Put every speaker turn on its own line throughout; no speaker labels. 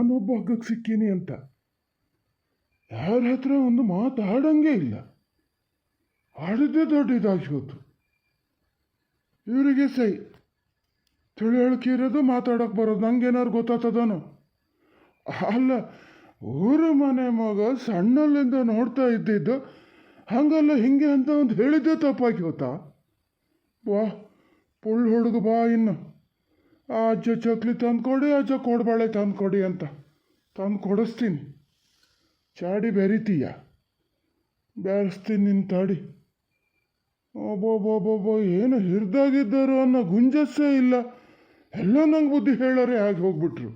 ನಾನೊಬ್ಬ ಹಗ್ಗಕ್ಕೆ ಸಿಕ್ಕೀನಿ ಅಂತ. ಯಾರ ಹತ್ರ ಒಂದು ಮಾತಾಡಂಗೆ ಇಲ್ಲ. ಆಡಿದ್ದೇ ದೊಡ್ಡ ಇದಾಗಿತ್ತು ಇವರಿಗೆ ಸೈ ತಿಳುವಳಿಕೆ ಇರೋದು ಮಾತಾಡೋಕೆ ಬರೋದು ನಂಗೇನಾರು ಗೊತ್ತಾಗ್ತದನೋ ಅಲ್ಲ, ಊರ ಮನೆ ಮಗ ಸಣ್ಣಲ್ಲಿಂದ ನೋಡ್ತಾ ಇದ್ದಿದ್ದು ಹಂಗಲ್ಲ ಹಿಂಗೆ ಅಂತ ಒಂದು ಹೇಳಿದ್ದೆ ತಪ್ಪಾಗಿ ಹೋತಾ ವಾ ಪುಳ್ಳು ಹುಡುಗ ಬಾ ಇನ್ನು. ಅಜ್ಜ ಚಕ್ಲಿ ತಂದುಕೊಡಿ ಅಜ್ಜ ಕೊಡಬಾಳೆ ತಂದುಕೊಡಿ ಅಂತ. ತಂದು ಕೊಡಿಸ್ತೀನಿ ಚಾಡಿ ಬೆರಿತೀಯ? ಬೆರೆಸ್ತೀನಿ ನಿನ್ನ ತಾಡಿ. ಒಬ್ಬೊಬ್ಬೊಬ್ಬೊಬ್ಬ ಏನು ಹಿರಿದಾಗಿದ್ದರು ಅನ್ನೋ ಗುಂಜಸ್ಸೇ ಇಲ್ಲ. ಎಲ್ಲ ನಂಗೆ ಬುದ್ಧಿ ಹೇಳೋರೆ ಆಗಿ ಹೋಗ್ಬಿಟ್ರು.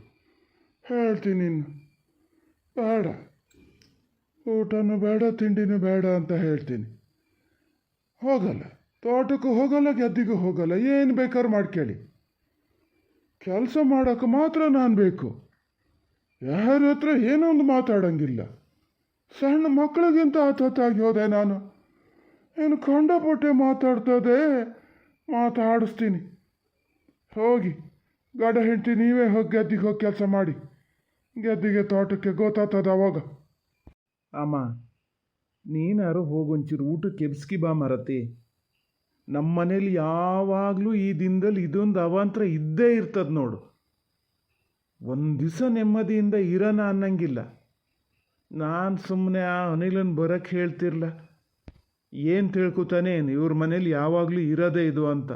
ಹೇಳ್ತೀನಿ ಇನ್ನು ಬೇಡ. ಊಟನೂ ಬೇಡ, ತಿಂಡಿನೂ ಬೇಡ ಅಂತ ಹೇಳ್ತೀನಿ. ಹೋಗಲ್ಲ. ತೋಟಕ್ಕೂ ಹೋಗಲ್ಲ, ಗೆದ್ದಿಗೂ ಹೋಗಲ್ಲ. ಏನು ಬೇಕಾದ್ರೂ ಮಾಡ್ಕೇಳಿ. ಕೆಲಸ ಮಾಡೋಕ್ಕೆ ಮಾತ್ರ ನಾನು ಬೇಕು. ಯಾರ ಹತ್ರ ಏನೋ ಒಂದು ಮಾತಾಡಂಗಿಲ್ಲ. ಸಣ್ಣ ಮಕ್ಕಳಿಗಿಂತ ಹತ್ತತ್ತಾಗಿ ಹೋದೆ ನಾನು. ಏನು ಕಂಡಪಟ್ಟೆ ಮಾತಾಡ್ತದೆ, ಮಾತಾಡಿಸ್ತೀನಿ. ಹೋಗಿ, ಗಡ ಹೆಂಡತಿ ನೀವೇ ಹೋಗಿ ಗೆದ್ದಿಗೆ ಹೋಗಿ ಕೆಲಸ ಮಾಡಿ. ಗೆದ್ದಿಗೆ ತೋಟಕ್ಕೆ ಗೊತ್ತಾಗ್ತದ ಅವಾಗ.
ಅಮ್ಮ, ನೀನಾರು ಹೋಗೊಂಚೂರು ಊಟಕ್ಕೆ ಎಬ್ಸ್ಕಿ ಬಾ ಮರತಿ ನಮ್ಮ ಮನೇಲಿ ಯಾವಾಗಲೂ ಈ ದಿನದಲ್ಲಿ ಇದೊಂದು ಅವಾಂತರ ಇದ್ದೇ ಇರ್ತದೆ ನೋಡು. ಒಂದು ದಿವಸ ನೆಮ್ಮದಿಯಿಂದ ಇರೋಣ ಅನ್ನಂಗಿಲ್ಲ. ನಾನು ಸುಮ್ಮನೆ ಆ ಅನಿಲನ್ ಬರೋಕ್ಕೆ ಹೇಳ್ತಿರ್ಲ. ಏನು ತಿಳ್ಕೊತಾನೆ ಏನು ಇವ್ರ ಮನೇಲಿ ಯಾವಾಗಲೂ ಇರೋದೇ ಇದು ಅಂತ.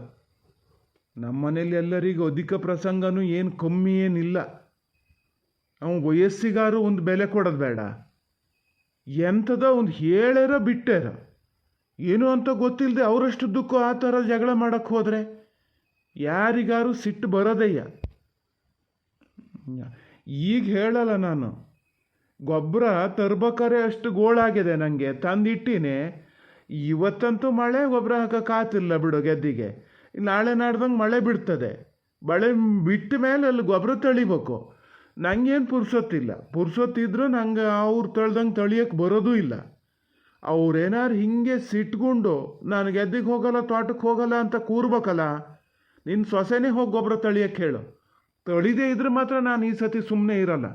ನಮ್ಮ ಮನೇಲಿ ಎಲ್ಲರಿಗೂ ಅಧಿಕ ಪ್ರಸಂಗನೂ ಏನು ಕಮ್ಮಿ ಏನಿಲ್ಲ. ಅವನು ವಯಸ್ಸಿಗಾರು ಒಂದು ಬೆಲೆ ಕೊಡೋದು ಬೇಡ. ಎಂಥದೋ ಒಂದು ಹೇಳಿರೋ ಬಿಟ್ಟೇರ ಏನು ಅಂತ ಗೊತ್ತಿಲ್ಲದೆ ಅವರಷ್ಟು ದುಃಖ ಆ ಥರ ಜಗಳ ಮಾಡೋಕ್ಕೆ ಹೋದರೆ? ಯಾರಿಗಾರು ಸಿಟ್ಟು ಬರೋದಯ್ಯ? ಈಗ ಹೇಳಲ್ಲ ನಾನು. ಗೊಬ್ಬರ ತರ್ಬೇಕಾರೆ ಅಷ್ಟು ಗೋಳಾಗಿದೆ ನನಗೆ ತಂದಿಟ್ಟಿನಿ. ಇವತ್ತಂತೂ ಮಳೆ, ಗೊಬ್ಬರ ಹಾಕಕ್ಕೆ ಆತಿಲ್ಲ ಬಿಡು ಗೆದ್ದಿಗೆ. ನಾಳೆ ನಾಡ್ದಂಗೆ ಮಳೆ ಬಿಡ್ತದೆ. ಮಳೆ ಬಿಟ್ಟ ಮೇಲೆ ಅಲ್ಲಿ ಗೊಬ್ಬರ ತಳಿಬೇಕು. ನನಗೇನು ಪುರ್ಸೊತ್ತಿಲ್ಲ. ಪುರ್ಸೊತ್ತಿದ್ರೂ ನಂಗೆ ಅವ್ರು ತಳ್ದಂಗೆ ತಳಿಯಕ್ಕೆ ಬರೋದೂ ಇಲ್ಲ. ಅವ್ರೇನಾರು ಹಿಂಗೆ ಸಿಟ್ಕೊಂಡು ನಾನು ಗೆದ್ದಿಗೆ ಹೋಗಲ್ಲ ತೋಟಕ್ಕೆ ಹೋಗಲ್ಲ ಅಂತ ಕೂರ್ಬೇಕಲ್ಲ ನಿನ್ನ ಸೊಸೆನೇ ಹೋಗಿ ಗೊಬ್ಬರ ತಳಿಯಕ್ಕೆ ಹೇಳು. ತಳಿದೇ ಇದ್ರೆ ಮಾತ್ರ ನಾನು ಈ ಸತಿ ಸುಮ್ಮನೆ ಇರಲ್ಲ.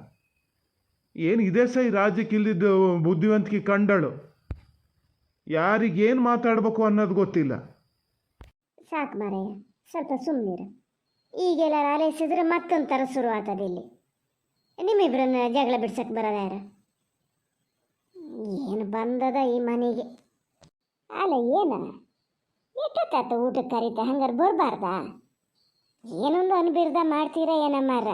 ಏನು ಇದೇ ಸೈ ರಾಜ್ಯಕ್ಕೆ ಇಲ್ದಿದ್ದು ಬುದ್ಧಿವಂತಿಕೆ ಕಂಡಳು. ಯಾರಿಗೇನು ಮಾತಾಡಬೇಕು ಅನ್ನೋದು ಗೊತ್ತಿಲ್ಲ.
ಸಾಕು ಮಾರಯ್ಯ, ಸ್ವಲ್ಪ ಸುಮ್ಮನಿರು ಈಗೆಲ್ಲ ಆಲೈಸಿದ್ರೆ ಮತ್ತೊಂದು ಥರ ಶುರು ಆಗ್ತದೆ ಇಲ್ಲಿ ನಿಮ್ಮಿಬ್ಬರನ್ನ ಜಗಳ ಬಿಡ್ಸಕ್ಕೆ ಬರೋದ ಯಾರು? ಏನು ಬಂದದ ಈ ಮನೆಗೆ? ಅಲ್ಲ, ಏನು? ಎಷ್ಟೊತ್ತಾತ ಊಟಕ್ಕೆ ಕರೀತ? ಹಂಗಾರೆ ಬರಬಾರ್ದಾ? ಏನೊಂದು ಅನ್ಬಿರ್ದ ಮಾಡ್ತೀರಾ ಏನಮ್ಮಾರ?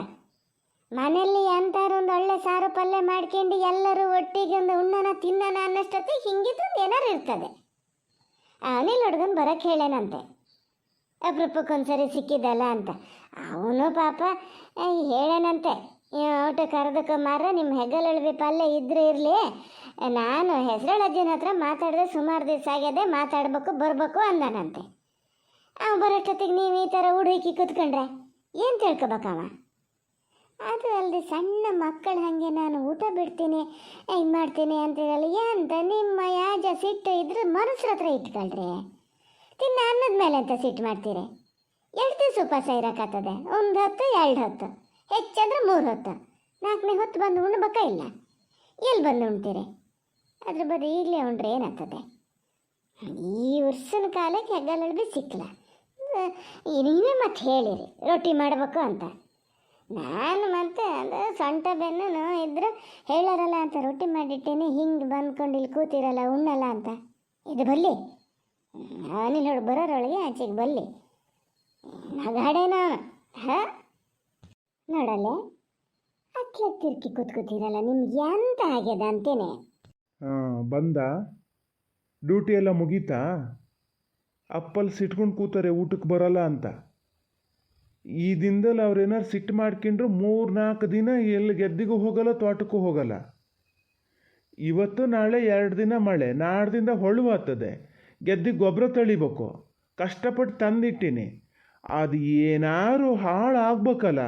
ಮನೆಯಲ್ಲಿ ಅಂತಾರ ಒಂದು ಒಳ್ಳೆ ಸಾರು ಪಲ್ಯ ಮಾಡ್ಕೊಂಡು ಎಲ್ಲರೂ ಒಟ್ಟಿಗೆ ಒಂದು ಉಣ್ಣನ, ತಿನ್ನನ ಅನ್ನಷ್ಟೊತ್ತಿಗೆ ಹಿಂಗಿದ್ದೊಂದು ಏನಾರು ಇರ್ತದೆ. ಅನಿಲ್ ಹುಡ್ಗನ್ ಬರಕ್ಕೆ ಹೇಳೇನಂತೆ? ಅಪರೂಪಕ್ಕೊಂದ್ಸರಿ ಸಿಕ್ಕಿದ್ದಲ್ಲ ಅಂತ. ಅವನು ಪಾಪ ಹೇಳೇನಂತೆ? ಊಟ ಕರೆದಕ್ಕೆ ಮಾರ ನಿಮ್ಮ ಹೆಗಲುಳ್ವಿ ಪಲ್ಯ ಇದ್ರೆ ಇರಲಿ. ನಾನು ಹೆಸರಳಜ್ಜನ ಹತ್ರ ಮಾತಾಡಿದೆ ಸುಮಾರು ದಿವಸ ಆಗ್ಯದೆ, ಮಾತಾಡ್ಬೇಕು, ಬರಬೇಕು ಅಂದನಂತೆ. ಅವ ಬರೋಷ್ಟೊತ್ತಿಗೆ ನೀವು ಈ ಥರ ಹುಡುಕಿ ಕೂತ್ಕೊಂಡ್ರೆ ಏನು ತಿಳ್ಕೊಬೇಕವ? ಅದು ಅಲ್ಲದೆ ಸಣ್ಣ ಮಕ್ಕಳು ಹಾಗೆ ನಾನು ಊಟ ಬಿಡ್ತೀನಿ ಇದು ಮಾಡ್ತೀನಿ ಅಂತಿರಲ್ಲ ಎಂತ ನಿಮ್ಮ ಯಾಜ ಸಿಟ್ಟು ಇದ್ರೆ ಮನುಷ್ಯರ ಹತ್ರ ಇಟ್ಕೊಳ್ರಿ. ತಿನ್ನ ಅನ್ನದ ಮೇಲೆ ಅಂತ ಸಿಟ್ಟು ಮಾಡ್ತೀರಿ? ಎಷ್ಟು ದಿವಸ ಉಪವಾಸ ಇರೋಕ್ಕಾಗ್ತದೆ, ಒಂದು ಹೊತ್ತು ಎರಡು ಹೊತ್ತು. ಹೆಚ್ಚಂದ್ರೆ ಮೂರು ಹೊತ್ತು. ನಾಲ್ಕನೇ ಹೊತ್ತು ಬಂದು ಉಣ್ಬೇಕ ಇಲ್ಲ? ಎಲ್ಲಿ ಬಂದು ಉಣ್ತೀರಿ? ಅದ್ರ ಬದಲು ಈಗಲೇ ಉಂಡ್ರೆ ಏನಾಗ್ತದೆ? ಈ ವರ್ಷನ ಕಾಲಕ್ಕೆ ಹೆಗ್ಗಲಲ್ಲಿ ಸಿಕ್ಕಲ್ಲ. ನೀವೇ ಮತ್ತೆ ಹೇಳಿರಿ, ರೊಟ್ಟಿ ಮಾಡಬೇಕು ಅಂತ. ನಾನು ಮತ್ತೆ ಅದು ಸೊಂಟ ಬೆನ್ನು ಇದ್ರೆ ಹೇಳಾರಲ್ಲ ಅಂತ, ರೊಟ್ಟಿ ಮಾಡಿಟ್ಟೇನೆ, ಹಿಂಗೆ ಬಂದ್ಕೊಂಡು ಇಲ್ಲಿ ಕೂತಿರಲ್ಲ, ಉಣ್ಣಲ್ಲ ಅಂತ. ಇದು ಬಲ್ಲಿ. ನೋಡಿ, ಬರೋರೊಳಗೆ ಆಚೆಗೆ ಬಲ್ಲಿ. ನಗಾಡೇನ ಹಾಂ? ನೋಡಲ್ಲೇ ಅತ್ಲ ತಿರ್ಕಿ ಕೂತ್ಕೋತೀರಲ್ಲ, ನಿಮ್ಗೆ ಎಂತ ಆಗ್ಯದ ಅಂತೇನೆ?
ಬಂದ? ಡ್ಯೂಟಿ ಎಲ್ಲ ಮುಗೀತಾ? ಅಪ್ಪಲ್ಲಿ ಸಿಟ್ಕೊಂಡು ಕೂತಾರೆ ಊಟಕ್ಕೆ ಬರಲ್ಲ ಅಂತ. ಈ ದಿನದಲ್ಲಿ ಅವ್ರೇನಾರು ಸಿಟ್ಟು ಮಾಡ್ಕೊಂಡ್ರು ಮೂರು ನಾಲ್ಕು ದಿನ ಎಲ್ಲಿ ಗೆದ್ದಿಗೂ ಹೋಗಲ್ಲ, ತೋಟಕ್ಕೂ ಹೋಗಲ್ಲ. ಇವತ್ತು ನಾಳೆ ಎರಡು ದಿನ ಮಳೆ, ನಾಡ್ದಿಂದ ಹೊಳುವಾಗ್ತದೆ ಗೆದ್ದಿಗೆ ಗೊಬ್ಬರ ತಳಿಬೇಕು. ಕಷ್ಟಪಟ್ಟು ತಂದಿಟ್ಟಿನಿ. ಅದು ಏನಾರು ಹಾಳಾಗ್ಬೇಕಲ್ಲ.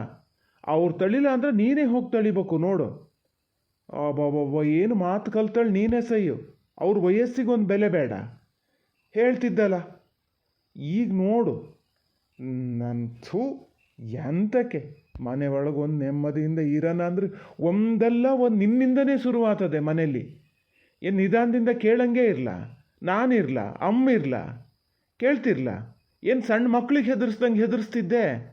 ಅವ್ರು ತಳಿಲ್ಲ ಅಂದರೆ ನೀನೇ ಹೋಗಿ ತಳಿಬೇಕು ನೋಡು. ಅಬ್ಬಬ್ಬಬ್ಬ, ಏನು ಮಾತು ಕಲ್ತಳು ನೀನೇ ಸೈಯು. ಅವ್ರ ವಯಸ್ಸಿಗೊಂದು ಬೆಲೆ ಬೇಡ. ಹೇಳ್ತಿದ್ದಲ್ಲ. ಈಗ ನೋಡು. ನನ್ನ ಥೂ ಎಂತಕ್ಕೆ? ಮನೆ ಒಳಗೆ ಒಂದು ನೆಮ್ಮದಿಯಿಂದ ಇರೋಣ ಅಂದ್ರೆ ಒಂದಲ್ಲ, ಒಂದು ನಿನ್ನಿಂದನೇ ಶುರುವಾಗ್ತದೆ ಮನೆಯಲ್ಲಿ ಏನು ನಿಧಾನದಿಂದ ಕೇಳಂಗೆ ಇರಲ್ಲ ನಾನಿರಲ, ಅಮ್ಮ ಇರಲ್ಲ ಕೇಳ್ತಿರ್ಲ. ಏನು ಸಣ್ಣ ಮಕ್ಳಿಗೆ ಹೆದರ್ಸ್ದಂಗೆ ಹೆದರ್ಸ್ತಿದ್ದೆ?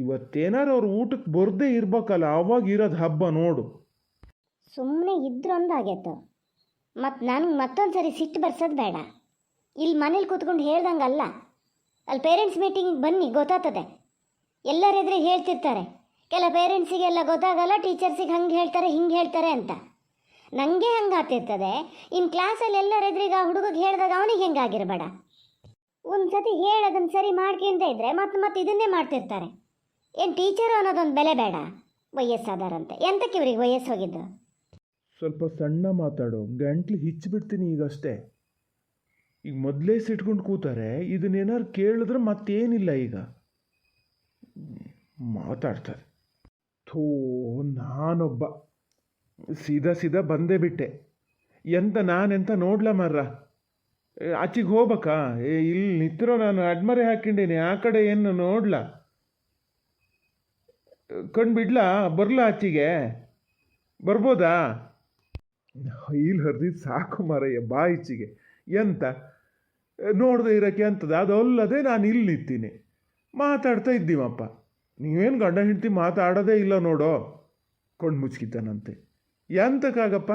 ಇವತ್ತೇನಾರು ಅವ್ರ ಊಟಕ್ಕೆ ಬರ್ದೇ ಇರ್ಬೇಕಲ್ಲ, ಅವಾಗ ಇರೋದು ಹಬ್ಬ ನೋಡು.
ಸುಮ್ಮನೆ ಇದ್ರೊಂದಾಗೈತು ಮತ್ತು ನನಗೆ ಮತ್ತೊಂದು ಸರಿ ಸಿಟ್ಟು ಬರ್ಸೋದು ಬೇಡ. ಇಲ್ಲಿ ಮನೇಲಿ ಕೂತ್ಕೊಂಡು ಹೇಳ್ದಂಗಲ್ಲ. ಅಲ್ಲಿ ಪೇರೆಂಟ್ಸ್ ಮೀಟಿಂಗಿಗೆ ಬನ್ನಿ, ಗೊತ್ತಾಗ್ತದೆ. ಎಲ್ಲರಿದ್ರೆ ಹೇಳ್ತಿರ್ತಾರೆ. ಕೆಲ ಪೇರೆಂಟ್ಸಿಗೆಲ್ಲ ಗೊತ್ತಾಗಲ್ಲ ಟೀಚರ್ಸಿಗೆ ಹಂಗೆ ಹೇಳ್ತಾರೆ, ಹಿಂಗೆ ಹೇಳ್ತಾರೆ ಅಂತ. ನನಗೆ ಹಂಗೆ ಆಗ್ತಿರ್ತದೆ. ಇನ್ನು ಕ್ಲಾಸಲ್ಲಿ ಎಲ್ಲರೆದ್ರಿಗೆ ಆ ಹುಡುಗಗೆ ಹೇಳಿದಾಗ ಅವನಿಗೆ ಹೆಂಗಾಗಿರಬೇಡ ಒಂದು ಸತಿ ಹೇಳೋದನ್ನು ಸರಿ ಮಾಡ್ಕೊಂತ ಇದ್ರೆ ಮತ್ತೆ ಮತ್ತೆ ಇದನ್ನೇ ಮಾಡ್ತಿರ್ತಾರೆ. ಏನು ಟೀಚರು ಅನ್ನೋದೊಂದು ಬೆಲೆ ಬೇಡ ವಯಸ್ಸಾದಾರಂತೆ ಎಂತಕ್ಕೆ ಇವ್ರಿಗೆ ವಯಸ್ಸು ಹೋಗಿದ್ದು?
ಸ್ವಲ್ಪ ಸಣ್ಣ ಮಾತಾಡು, ಗಂಟ್ಲು ಹಿಚ್ಚಿಬಿಡ್ತೀನಿ ಈಗಷ್ಟೇ. ಈಗ ಮೊದಲೇ ಸಿಟ್ಕೊಂಡು ಕೂತಾರೆ ಇದನ್ನೇನಾರು ಕೇಳಿದ್ರೆ ಮತ್ತೇನಿಲ್ಲ ಈಗ. ಮಾತಾಡ್ತಾರೆ. ಥೋ, ನಾನೊಬ್ಬ. ಸೀದಾ ಸೀದಾ ಬಂದೇ ಬಿಟ್ಟೆ. ಎಂತ ನಾನೆಂತ ನೋಡ್ಲ ಮರ್ರ? ಆಚೆಗೆ ಹೋಗ್ಬೇಕಾ? ಇಲ್ಲಿ ನಿಂತಿರೋ ನಾನು ಅಡ್ಮರೆ ಹಾಕಿಂಡೀನಿ ಆ ಕಡೆ ಏನು ನೋಡ್ಲ? ಕಣ್ ಬಿಡ್ಲಾ? ಬರಲಾ ಆಚೆಗೆ ಬರ್ಬೋದಾ? ಇಲ್ಲಿ ಹರಿದಿದ್ದು ಸಾಕು ಮಾರಯ್ಯ, ಬಾ ಈಚೆಗೆ. ಎಂತ? ನೋಡದೆ ಇರೋಕ್ಕೆ ಅಂತದ ಅದಲ್ಲದೆ ನಾನು ಇಲ್ಲಿ ನಿಂತೀನಿ. ಮಾತಾಡ್ತಾ ಇದ್ದೀವಪ್ಪ. ನೀವೇನು ಗಂಡ ಹೆಂಡತಿ ಮಾತಾಡೋದೇ ಇಲ್ಲ ನೋಡೋ? ಕಣ್ಣು ಮುಚ್ಕಿತಾನಂತೆ. ಎಂತಕ್ಕಾಗಪ್ಪ?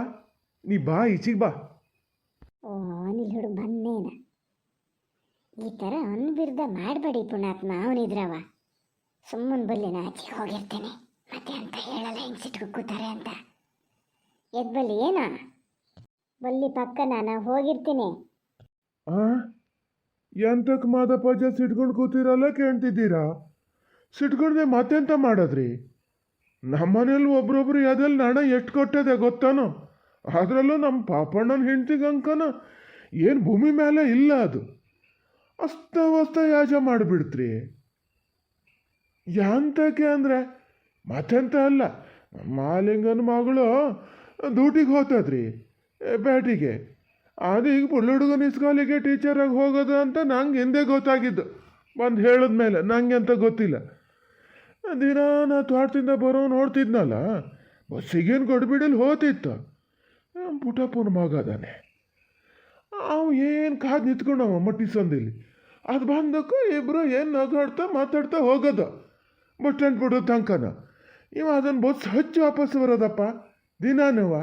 ನೀ ಬಾ ಈಚಿಗೆ ಬಾ.
ಬಂದೇನ ಈ ಥರ ಅನ್ಬಿರ್ದ ಮಾಡಬೇಡಿ ಪುಣಾತ್ಮ ಅವನಿದ್ರವ. ಸುಮ್ಮನೆ ಬಲ್ಲಿ ನಾ ಆಚೆಗೆ ಹೋಗಿರ್ತೇನೆ. ಮತ್ತೆ ಅಂತ ಹೇಳಲ್ಲ ಹಿಂಗೆ ಸಿಟ್ಕೊ ಕೂತಾರೆ ಅಂತ. ಎದ್ ಬಲ್ಲಿ ಏನ? ಬಲ್ಲಿ ಪಕ್ಕ ನಾನು ಹೋಗಿರ್ತೀನಿ.
ಎಂತಕ್ಕೆ ಜ ಸಿಟ್ಕೊಂಡು ಕೂತಿರಲ್ಲ ಕೇಳ್ತಿದ್ದೀರಾ ಸಿಟ್ಕೊಂಡ್ರೆ ಮತ್ತೆಂತ ಮಾಡಿದ್ರಿ? ನಮ್ಮನೇಲಿ ಒಬ್ರೊಬ್ರು ಯಾವ್ದಲ್ಲಿ ಹಣ ಎಷ್ಟು ಕೊಟ್ಟದೆ ಗೊತ್ತಾನೋ? ಅದರಲ್ಲೂ ನಮ್ಮ ಪಾಪಣ್ಣನ ಹೆಂಡ್ತಿಗೆ ಅಂಕನ ಏನು ಭೂಮಿ ಮೇಲೆ ಇಲ್ಲ ಅದು. ಅಸ್ತವಸ್ತ ಯಾಜ ಮಾಡಿಬಿಡ್ತ್ರಿ. ಯಾಂತಕ್ಕೆ ಅಂದರೆ? ಮತ್ತೆಂತ ಅಲ್ಲ. ಮಾಲಿಂಗನ ಮಗಳು ಡ್ಯೂಟಿಗೆ ಹೋತದ್ರಿ ಬ್ಯಾಟಿಗೆ ಅದು ಈಗ ಬುಳ್ಳುಡುಗನ ಇಸ್ಕಾಲಿಗೆ ಟೀಚರಾಗಿ ಹೋಗೋದು ಅಂತ ನಂಗೆ ಹಿಂದೆ ಗೊತ್ತಾಗಿದ್ದು. ಬಂದು ಹೇಳಿದ್ಮೇಲೆ ನಂಗೆ ಅಂತ ಗೊತ್ತಿಲ್ಲ. ದಿನ ನಾನು ತೋಟದಿಂದ ಬರೋ ನೋಡ್ತಿದ್ನಲ್ಲ, ಬಸ್ಸಿಗೇನು ಗಡ್ಬಿಡಲ್ಲಿ ಹೋತಿತ್ತು. ಪುಟಪ್ಪನ ಮಗ ಅದಾನೆ ಅವ ಏನು ಕಾದು ನಿಂತ್ಕೊಂಡವ ಮಟ್ಟಿ ಸಂದಿಲಿ. ಅದು ಬಂದಕ್ಕೂ ಇಬ್ಬರು ಏನು ನಗಾಡ್ತಾ ಮಾತಾಡ್ತಾ ಹೋಗೋದು. ಬಸ್ ಸ್ಟ್ಯಾಂಡ್ ಬಿಡೋ ತನಕನ ಇವ ಅದನ್ನು ಬಸ್ ಹಚ್ಚಿ ವಾಪಸ್ ಬರೋದಪ್ಪ. ದಿನಾನುವ.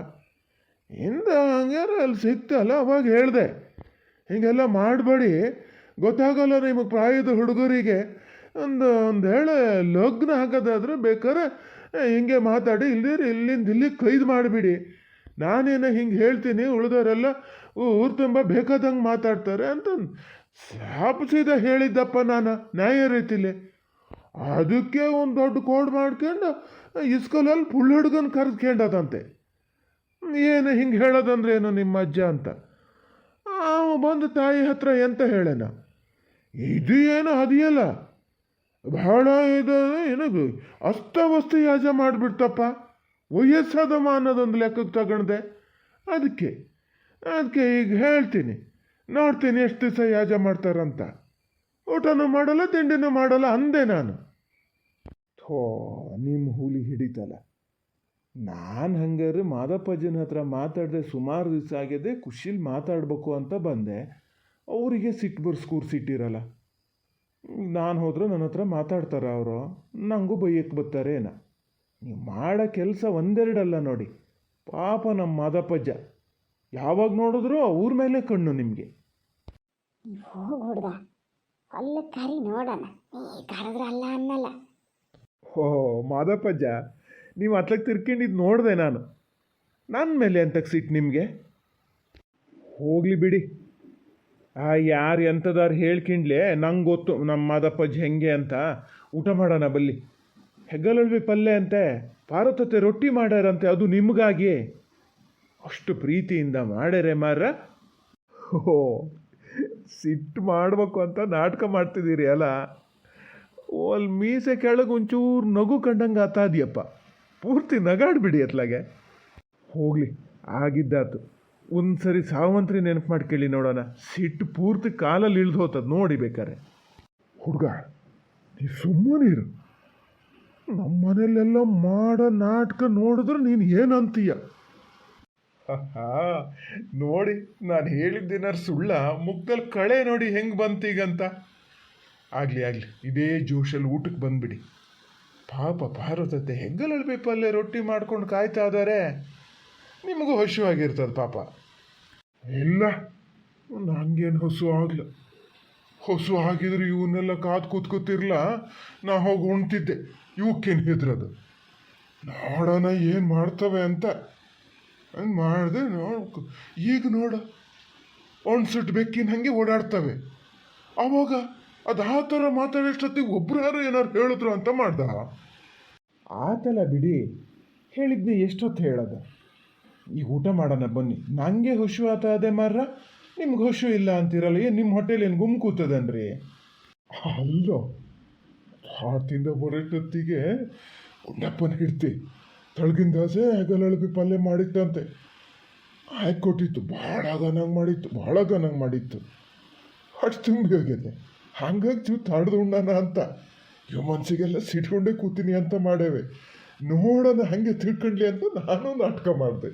ಹಿಂದ ಹಂಗಾರ ಅಲ್ಲಿ ಸಿಕ್ತಲ್ಲ ಅವಾಗ ಹೇಳಿದೆ. ಹೀಗೆಲ್ಲ ಮಾಡಬೇಡಿ. ಗೊತ್ತಾಗಲ್ಲ ನಿಮಗೆ ಪ್ರಾಯದ ಹುಡುಗರಿಗೆ. ಒಂದು ಒಂದು ಹೇಳೆ ಲಗ್ನ ಹಾಕೋದಾದ್ರೆ ಬೇಕಾದ್ರೆ ಹಿಂಗೆ ಮಾತಾಡಿ ಇಲ್ದಿರ ಇಲ್ಲಿಂದ ಇಲ್ಲಿಗೆ ಕೈದು ಮಾಡಿಬಿಡಿ. ನಾನೇನು ಹಿಂಗೆ ಹೇಳ್ತೀನಿ ಉಳಿದವರೆಲ್ಲ ಊರು ತುಂಬ ಬೇಕಾದಂಗೆ ಮಾತಾಡ್ತಾರೆ ಅಂತ ಸಾಪಿಸಿದ ಹೇಳಿದ್ದಪ್ಪ ನಾನು ನ್ಯಾಯ ರೀತಿಲಿ. ಅದಕ್ಕೆ ಒಂದು ದೊಡ್ಡ ಕೋಡ್ ಮಾಡ್ಕೊಂಡು ಇಸ್ಕಲಲ್ಲಿ ಪುಳ್ಳ ಹುಡುಗನ ಕರೆದ್ಕೊಂಡದಂತೆ ಏನು ಹಿಂಗೆ ಹೇಳೋದಂದ್ರೆ ಏನು ನಿಮ್ಮ ಅಜ್ಜ ಅಂತ. ಅವ ಬಂದು ತಾಯಿ ಹತ್ರ ಎಂತ ಹೇಳೇನ? ಇದು ಏನು ಅದಿಯಲ್ಲ. ಬಹಳ ಇದು ಏನದು ಅಸ್ತವಸ್ತು ಯಾಜ ಮಾಡಿಬಿಡ್ತಪ್ಪ. ವಯಸ್ಸಾದ ಅನ್ನೋದೊಂದು ಲೆಕ್ಕಕ್ಕೆ ತಗೊಂಡೆ ಅದಕ್ಕೆ ಅದಕ್ಕೆ ಈಗ ಹೇಳ್ತೀನಿ. ನೋಡ್ತೀನಿ ಎಷ್ಟು ದಿವಸ ಯಾಜ ಮಾಡ್ತಾರಂತ. ಊಟನೂ ಮಾಡಲ್ಲ, ತಿಂಡಿನೂ ಮಾಡಲ್ಲ, ಅಂದೆ ನಾನು.
ಥೋ ನಿಮ್ಮ ಹುಲಿ ಹಿಡಿತಲ್ಲ. ನಾನು ಹಂಗಾರೆ ಮಾದಪ್ಪಜ್ಜನ ಹತ್ರ ಮಾತಾಡದೆ ಸುಮಾರು ದಿವಸ ಆಗಿದೆ ಖುಷಿಲಿ ಮಾತಾಡಬೇಕು ಅಂತ ಬಂದೆ. ಅವರಿಗೆ ಸಿಟ್ಟು ಬರ್ಸ್ ಕೂರಿಸಿಟ್ಟಿರಲ್ಲ ನಾನು ಹೋದ್ರೆ ನನ್ನ ಹತ್ರ ಮಾತಾಡ್ತಾರ ಅವರು. ನನಗೂ ಬೈಯಕ್ಕೆ ಬರ್ತಾರೇನ? ನೀವು ಮಾಡೋ ಕೆಲಸ ಒಂದೆರಡಲ್ಲ ನೋಡಿ. ಪಾಪ ನಮ್ಮ ಮಾದಪ್ಪಜ್ಜ. ಯಾವಾಗ ನೋಡಿದ್ರೂ ಅವ್ರ ಮೇಲೆ ಕಣ್ಣು ನಿಮಗೆ.
ಹೊಲ್ಲ ಕರಿ ನೋಡೋಣ. ನೀ ಕರೆದ್ರೆ ಅಲ್ಲ ಅನ್ನಲ್ಲ.
ಓ ಮಾದಪ್ಪಜ್ಜ, ನೀವು ಅತ್ಲಕ್ಕೆ ತಿರ್ಕೊಂಡಿದ್ದು ನೋಡಿದೆ ನಾನು. ನನ್ನ ಮೇಲೆ ಎಂತಕ್ಕೆ ಸಿಟ್ಟು ನಿಮಗೆ? ಹೋಗಲಿ ಬಿಡಿ. ಆ, ಯಾರು ಎಂಥದಾರು ಹೇಳ್ಕಿಂಡ್ಲೆ ನಂಗೆ ಗೊತ್ತು ನಮ್ಮ ಮಾದಪ್ಪಜ್ಜಿ ಹೆಂಗೆ ಅಂತ. ಊಟ ಮಾಡೋಣ ಬಲ್ಲಿ. ಹೆಗ್ಗಲಳ್ವಿ ಪಲ್ಯ ಅಂತೆ ಪಾರತತೆ ರೊಟ್ಟಿ ಮಾಡ್ಯಾರಂತೆ, ಅದು ನಿಮಗಾಗಿ. ಅಷ್ಟು ಪ್ರೀತಿಯಿಂದ ಮಾಡ್ಯಾರೆ ಮಾರ ಓ ಸಿಟ್ಟು ಮಾಡಬೇಕು ಅಂತ ನಾಟಕ ಮಾಡ್ತಿದ್ದೀರಿ ಅಲ್ಲ? ಅಲ್ಲಿ ಮೀಸೆ ಕೆಳಗೆ ಒಂಚೂರು ನಗು ಕಂಡಂಗೆ ಆತಾದ್ಯಪ್ಪ ಪೂರ್ತಿ ನಗಾಡ್ಬಿಡಿ ಅತ್ಲಾಗೆ ಹೋಗಲಿ, ಆಗಿದ್ದಾತು. ಒಂದು ಸರಿ ಸಾವಂತ್ರಿ ನೆನಪು ಮಾಡ್ಕೊಳ್ಳಿ ನೋಡೋಣ. ಸಿಟ್ಟು ಪೂರ್ತಿ ಕಾಲಲ್ಲಿ ಇಳಿದು ಹೋತದ ನೋಡಿ ಬೇಕಾರೆ
ಹುಡುಗ, ನೀ ಸುಮ್ಮನಿರು
ನಮ್ಮ ಮನೆಯಲ್ಲೆಲ್ಲ ಮಾಡೋ ನಾಟಕ ನೋಡಿದ್ರೆ ನೀನು ಏನಂತೀಯ?
ನೋಡಿ, ನಾನು ಹೇಳಿದ್ದೇನಾರು ಸುಳ್ಳ ಮುಖದಲ್ಲಿ ಕಳೆ ನೋಡಿ ಹೆಂಗೆ ಬಂತೀಗಂತ ಆಗಲಿ ಆಗಲಿ, ಇದೇ ಜೋಶಲ್ಲಿ ಊಟಕ್ಕೆ ಬಂದ್ಬಿಡಿ. ಪಾಪ ಪಾರ್ವತತೆ ಹೆಗ್ಗಲಲ್ಲಿ ಅಲ್ಲೇ ರೊಟ್ಟಿ ಮಾಡ್ಕೊಂಡು ಕಾಯ್ತಾ ಇದ್ದಾರೆ ನಿಮಗೂ ಹಸುವಾಗಿರ್ತದೆ ಪಾಪ.
ಇಲ್ಲ ನನಗೇನು ಹಸು ಆಗಲ. ಹಸು ಆಗಿದ್ರೆ ಇವನ್ನೆಲ್ಲ ಕಾದು ಕೂತ್ಕೋತಿರ್ಲ? ನಾ ಹೋಗಿ ಉಣ್ತಿದ್ದೆ. ಇವಕ್ಕೇನು ಹೆದ್ರದು? ನೋಡೋಣ ಏನು ಮಾಡ್ತವೆ ಅಂತ. ಹಂಗೆ ಮಾಡಿದೆ ನೋಡ್ಬೇಕು ಈಗ ನೋಡ ಒಣ್ಸುಟ್ಟು ಬೆಕ್ಕಿನ ಹಾಗೆ ಓಡಾಡ್ತವೆ. ಅವಾಗ ಅದು ಆ ಥರ ಮಾತಾಡೋಷ್ಟೊತ್ತಿಗೆ ಒಬ್ರು ಯಾರು ಏನಾರು ಹೇಳಿದ್ರು ಅಂತ ಮಾಡ್ದ.
ಆತಲ್ಲ ಬಿಡಿ, ಹೇಳಿದ್ನಿ ಎಷ್ಟೊತ್ತು ಹೇಳೋದು? ಈಗ ಊಟ ಮಾಡೋಣ ಬನ್ನಿ. ನನಗೆ ಹುಷು ಆತ ಅದೇ ಮಾರ್ರ, ನಿಮ್ಗೆ ಹುಷು ಇಲ್ಲ ಅಂತೀರಲ್ಲ, ಏನು ನಿಮ್ಮ ಹೋಟೆಲ್ ಏನು ಗುಮ್ ಕೂತದನ್ರಿ?
ಅಲ್ಲೋ ಆ ತಿಂದ ಬರೋಷ್ಟೊತ್ತಿಗೆ ಉಣ್ಣಪ್ಪನ ಹಿಡ್ತಿ ತಳಗಿನ ದೋಸೆ ಹೆಗಲಳಬಿ ಪಲ್ಯ ಮಾಡಿತ್ತಂತೆ. ಹಾಕಿ ಕೊಟ್ಟಿತ್ತು ಭಾಳ ಗನಂಗೆ ಮಾಡಿತ್ತು, ಭಾಳ ಗನಂಗೆ ಮಾಡಿತ್ತು. ಅಷ್ಟು ತುಂಬಿ ಹೋಗಿದೆ. ಹಂಗಾಗಿ ಚೂ ತಡ್ದು ಉಣ್ಣನ ಅಂತ. ಇವ್ ಮನ್ಸಿಗೆಲ್ಲ ಸಿಟ್ಕೊಂಡೇ ಕೂತೀನಿ ಅಂತ ಮಾಡೇವೆ ನೋಡೋಣ ಹಂಗೆ ತಿಳ್ಕೊಂಡ್ಲಿ ಅಂತ ನಾನು ನಾಟಕ ಮಾಡಿದೆ.